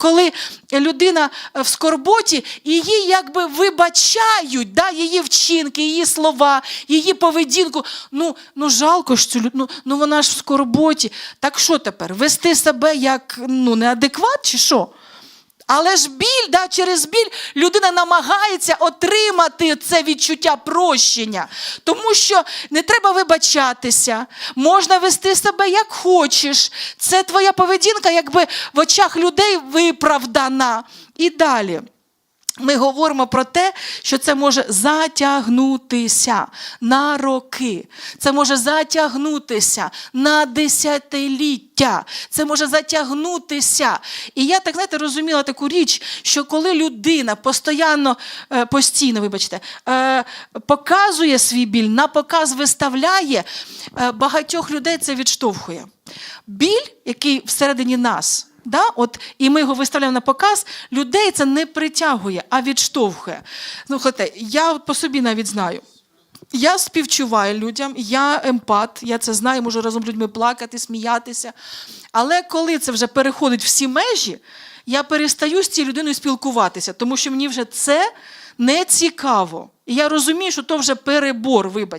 коли людина в скорботі, її якби вибачають, да, її вчинки, її слова, її поведінку. Ну, ну жалко ж цю ну, ну вона ж в скорботі. Так що тепер? Вести себе як ну, неадекват чи що? Але ж біль, да, через біль людина намагається отримати це відчуття прощення. Тому що не треба вибачатися, можна вести себе як хочеш. Це твоя поведінка, якби в очах людей виправдана. І далі. Ми говоримо про те, що це може затягнутися на роки, це може затягнутися на десятиліття, це може затягнутися. І я так знаєте, розуміла таку річ, що коли людина постійно, е, постійно, вибачте, е, показує свій біль, на показ виставляє, е, багатьох людей це відштовхує. Біль, який всередині нас. Да? От, і ми його виставляємо на показ, людей це не притягує, а відштовхує. Ну, слухайте, я по собі навіть знаю. Я співчуваю людям, я емпат, я це знаю, можу разом з людьми плакати, сміятися. Але коли це вже переходить всі межі, я перестаю з цією людиною спілкуватися, тому що мені вже це не цікаво. І я розумію, що то вже перебор, вибач.